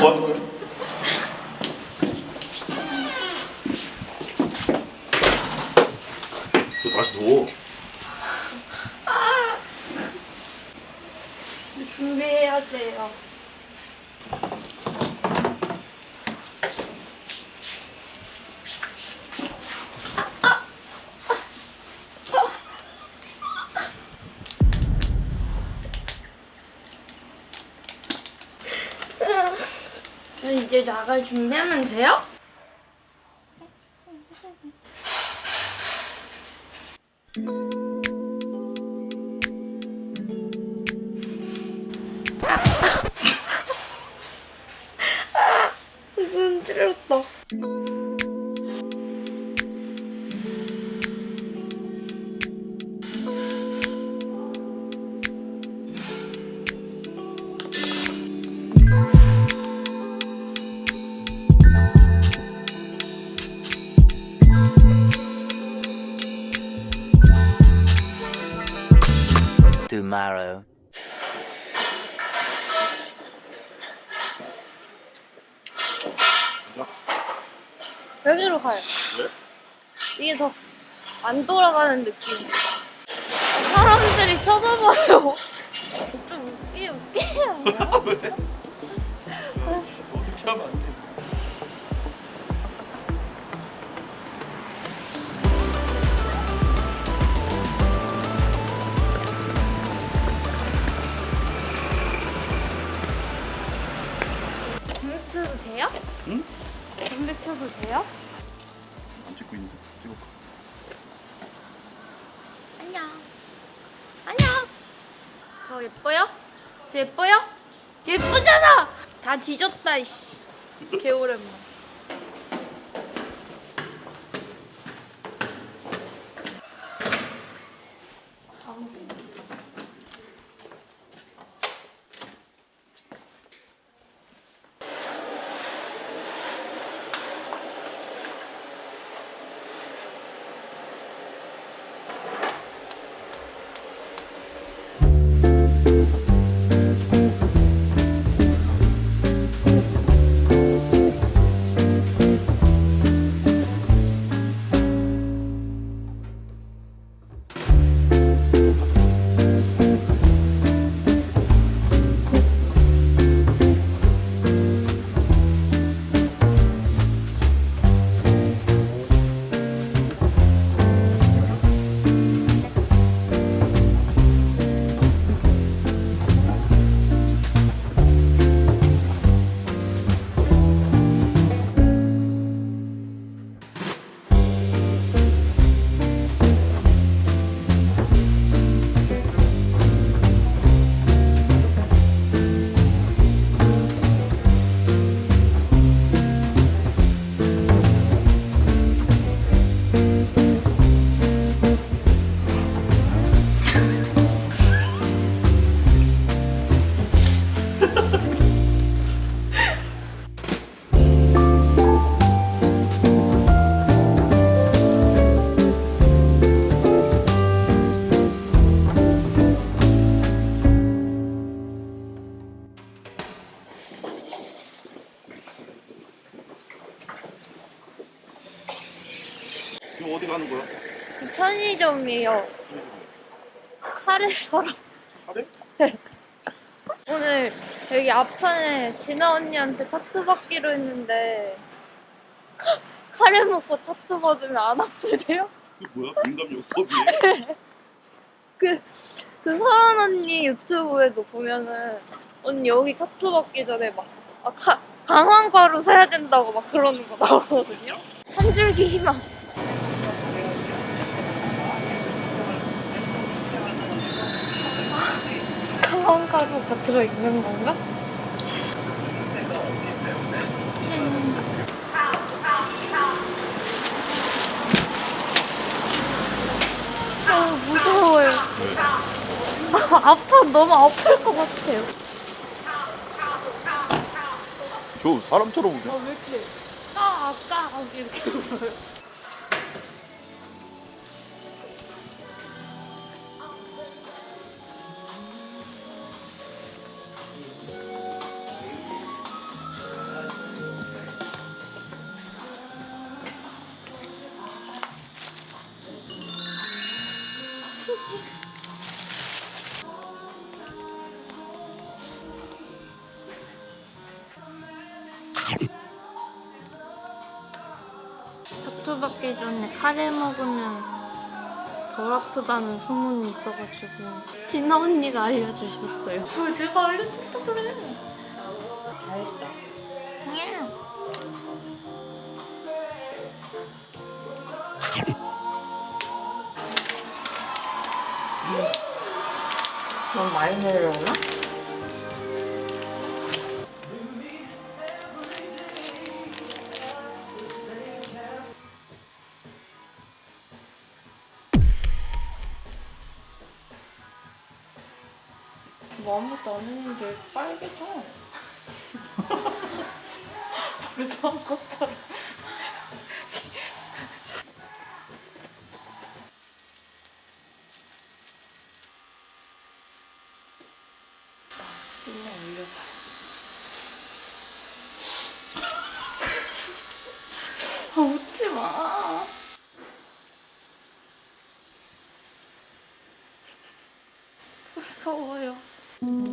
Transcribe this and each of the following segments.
뭐 하는 거야? 너 다시 누워. 준비해야 돼요. 이제 나갈 준비하면 돼요? 눈 tomorrow. 여기로 가요. 왜? 이게 더 안 돌아가는 느낌. 사람들이 쳐다봐요. 좀 웃기 웃기요. 왜? 어떻게 하면 안 돼? 예뻐요? 예쁘잖아. 다 뒤졌다 이씨. 개오랜만. 편의점이요. 카레 사러. 카레? 오늘 여기 앞판에 진아 언니한테 타투 받기로 했는데 카, 카레 먹고 타투 받으면 안 아프대요? 이게 뭐야? 민감 요법이에요? 그, 그 설원 언니 유튜브에도 보면은 언니 여기 타투 받기 전에 막 아, 가, 강황가루 사야 된다고 막 그러는 거 나오거든요? 한 줄기 희망. 아, 강황가루가 들어있는 건가? 아, 무서워요. 왜? 아, 아파 너무 아플 것 같아요. 저 사람처럼? 아, 왜 이렇게 까, 까 이렇게 울어요. 타투 받기 전에 카레 먹으면 덜 아프다는 소문이 있어가지고 진아 언니가 알려주셨어요. 왜 내가 알려줬다 그래? 잘했다. 넌 많이 내려오나? 안 했는데 빨개져. 벌써 한 것처럼. 그냥 올려봐. 아, 웃지 마. 무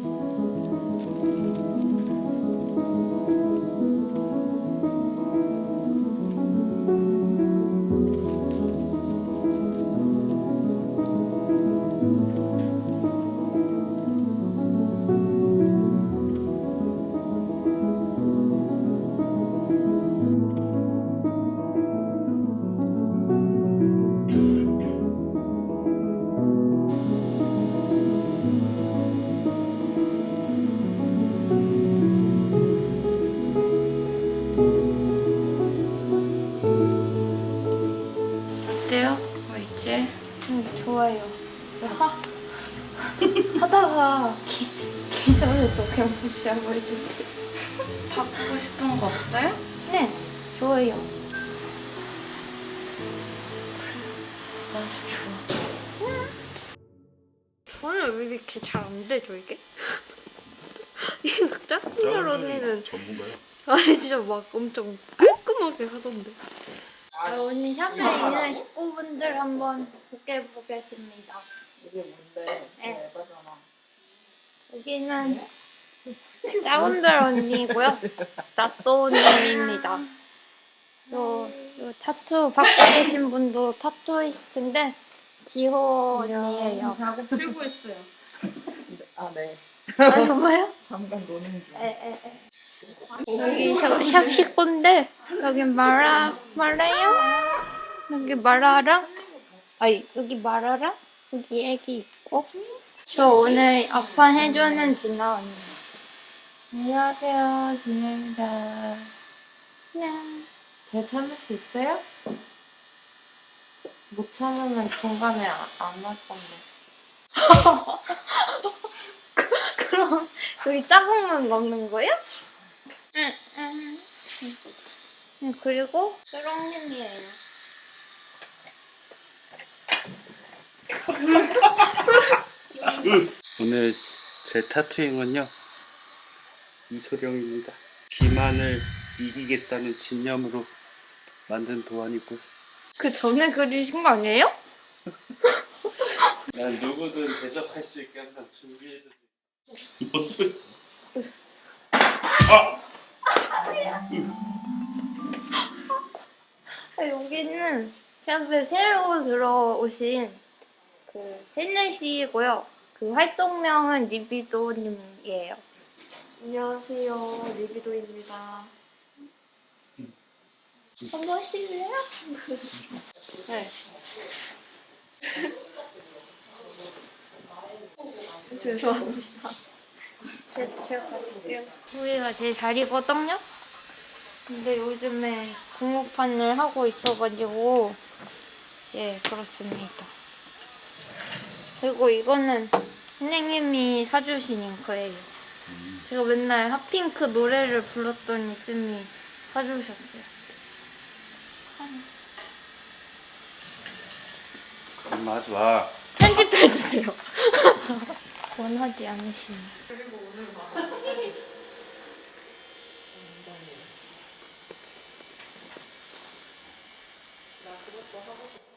기존에도 그냥 무시하고 해주세요. 바꾸고 싶은 거 없어요? 네, 좋아요. 나도 좋아. 저는 왜 이렇게 잘 안 되죠, 이게? 이거 짝꿍들 언니는 전문가야. 아니 진짜 막 엄청 깔끔하게 하던데. 자, 오늘 샵에 있는 식구분들 한번 소개해 보겠습니다. 이게 뭔데? 네. 에바잖아. 여기는 짜군들 언니고요. 나또 언니입니다. 요, 요 타투 받고 계신 분도 타투이스트인데 지호 언니예요. 작업 풀고 있어요. 아, 네. 아 정말요? 잠깐 노는 중. 에에에. 여기 샵, 샵 식구인데 여기 마라 마라요? 여기 마라랑 아니 여기 마라랑 여기 애기 있고 저 오늘 아빠 해주는 진아 언니. 안녕하세요, 진혜입니다. 네. 잘 참을 수 있어요? 못 참으면 중간에 안할 건데. 그럼 여기 작은 넣는 거예요? 응, 응. 응, 그리고 뾰롱님이에요. 오늘 제 타투잉은요 이소룡입니다. 비만을 이기겠다는 진념으로 만든 도안이고 그 전에 그리신 거 아니에요? 난 누구든 대접할 수 있게 항상 준비해서 무슨? 아, 여기는 샵에 새로 들어오신 그 셀넷이고요. 그 활동명은 리비도님이에요. 안녕하세요, 리비도입니다. 한번 하실래요? 네. 죄송합니다. 제, 제가 가져올게요. 우리가 제일 잘 익거든요? 근데 요즘에 공업판을 하고 있어가지고 예 그렇습니다. 그리고 이거는 선생님이 사주신 잉크예요. 제가 맨날 핫핑크 노래를 불렀더니 쌤이 사주셨어요. 엄마 와 편집해주세요. 원하지 않으시면. 고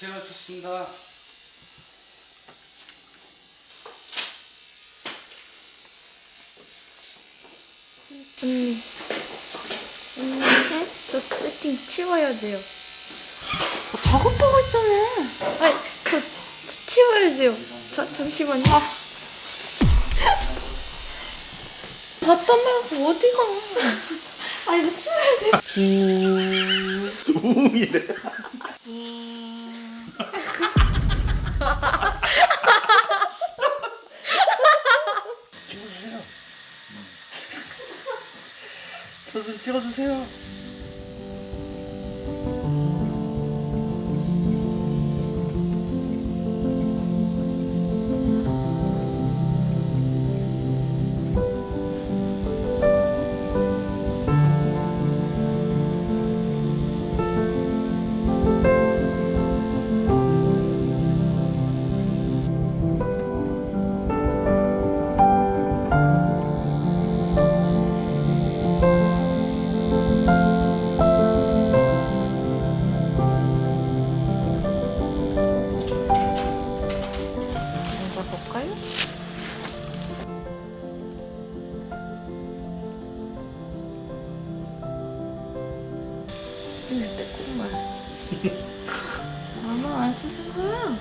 생하셨습니다. 언니. 언니, 저 세팅 치워야 돼요. 작업하고 있잖아. 아니, 저, 저 치워야 돼요. 저, 잠시만요. 아. 갔다 말고 어디가? 아, 이거 치워야 돼요. 우웅이래. 찍어주세요. 저 좀 찍어주세요. 내 꿈말. 나는 안 쓰는 거야.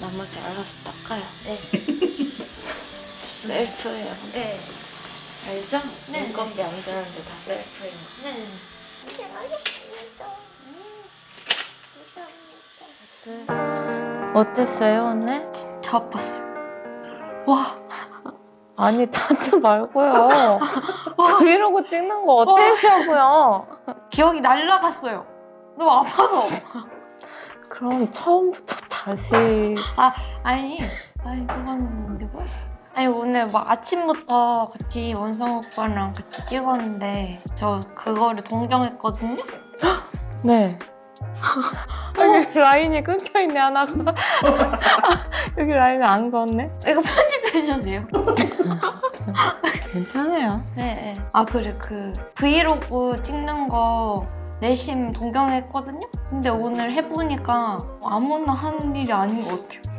나머지 알아서 닦아요. 네. 셀프예요. 네. 알죠? 네. 인건비 안 되는데 다 셀프인 거. 네. 어땠어요 오늘? 진짜 아팠어요. 와, 아니 타투 말고요. 브이로그 찍는 거 어땠냐고요? 기억이 날라갔어요. 너무 아파서. 그럼 처음부터 다시 아니, 아니 그건 안 되고. 아니 오늘 막 아침부터 같이 원성 오빠랑 같이 찍었는데 저 그거를 동경했거든요. 네. 여기 라인이 끊겨 있네 하나가. 여기 라인이 안 걷네. 이거 편집해 주세요. 괜찮아요. 네, 네. 아 그래 그 브이로그 찍는 거 내심 동경했거든요. 근데 오늘 해보니까 아무나 하는 일이 아닌 것 같아요.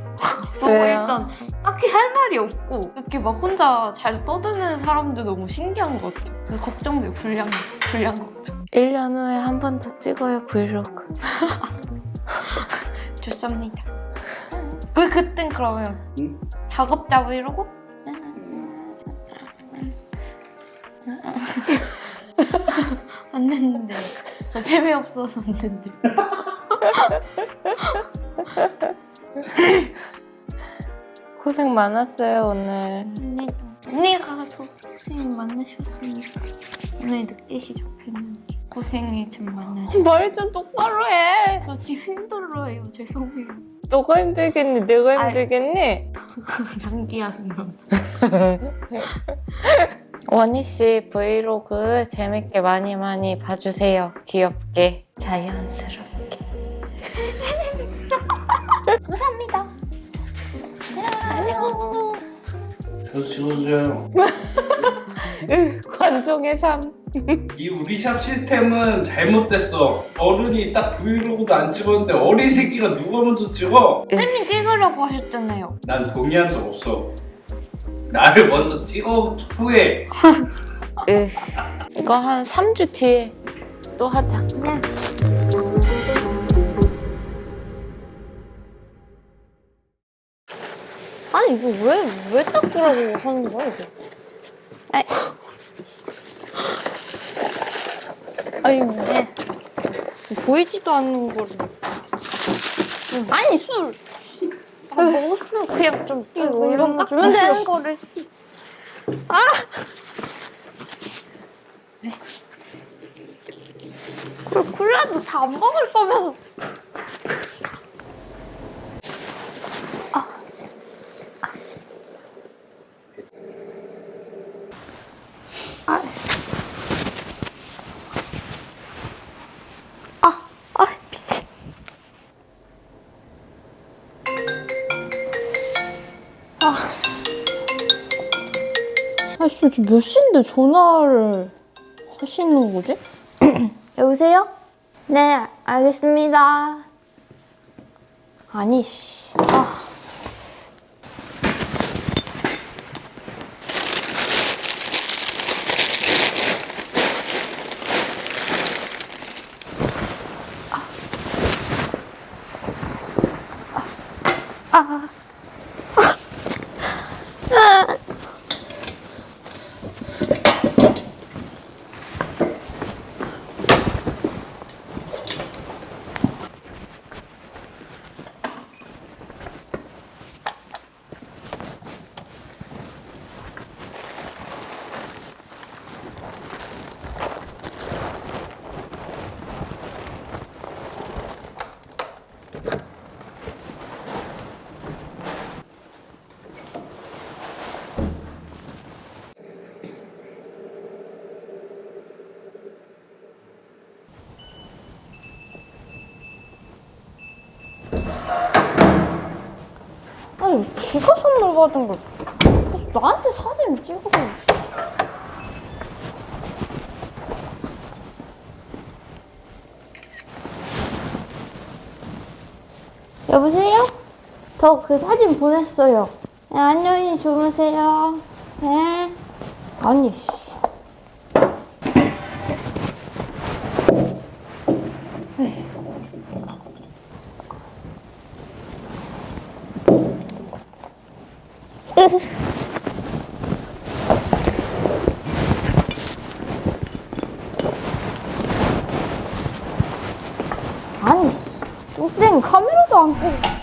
너무 왜요? 일단 딱히 할 말이 없고 이렇게 막 혼자 잘 떠드는 사람들 너무 신기한 것 같아요. 그래서 걱정돼요 불량 불량 걱정. 1년 후에 한 번 더 찍어요 브이로그. 좋습니다. 그 그땐 그러면 응? 작업자 브이로그? 안 됐는데 저 재미없어서 안 됐는데 고생 많았어요 오늘. 언니도 언니가 더 고생 많으셨습니다 오늘 늦게 시작했는데 고생이 참 많으셨어요 말좀 똑바로 해. 저 지금 힘들어요 죄송해요 너가 힘들겠니? 내가 아이. 힘들겠니? 장기하는 남 원희 씨 브이로그 재밌게 많이 많이 봐주세요. 귀엽게, 자연스럽게. 감사합니다 저도. 으, 관종의 삶. 이 우리 샵 시스템은 잘못됐어. 어른이 딱 브이로그도 안 찍었는데 어린 새끼가 누가 먼저 찍어? 쌤이 찍으라고 하셨잖아요 난 동의한 적 없어. 나를 먼저 찍어 후에 으, 이거 한 3주 뒤에 또 하자. 아니 이거 왜왜 닦으라고 하는 거야 이게? 아이. 아니 왜 보이지도 않는 거를. 아니 술. 아, 먹었으면 그냥 좀, 좀 이런 거 주면 되는 거를 씨. 아! 쿨, 쿨라도 다 안 먹을 거면서. 아 씨, 지금 몇 시인데 전화를 하시는 거지? 여보세요? 네, 알겠습니다. 아니, 씨. 아. 아니, 지가 선물 받은 걸 나한테 사진을 찍어서. 여보세요? 저 그 사진 보냈어요. 네, 안녕히 주무세요. 네. 아니, 씨. 아니, 뚱땡이 카메라도 안 끄고.